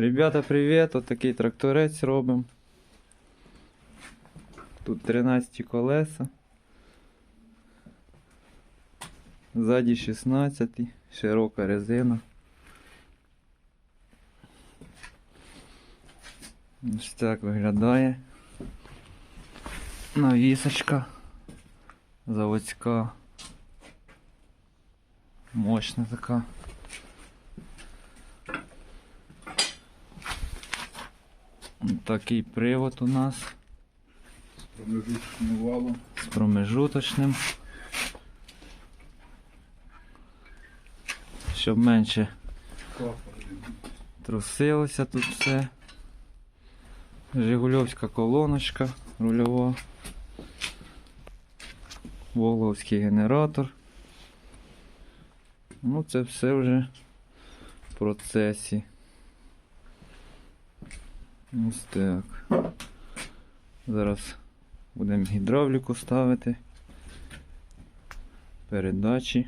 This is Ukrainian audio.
Ребята, привіт! От такий тракторець робимо. Тут 13 колеса. Ззаді 16, широка резина. Ось так виглядає. Навісочка. Заводська. Мощна така. Такий привод у нас З Промежуточним валом. з промежуточним. Щоб менше трусилося тут все. Жигульовська колоночка рульова. Волговський генератор. Ну, це все вже в процесі. Ось так. Зараз будемо гідравліку ставити. Передачі.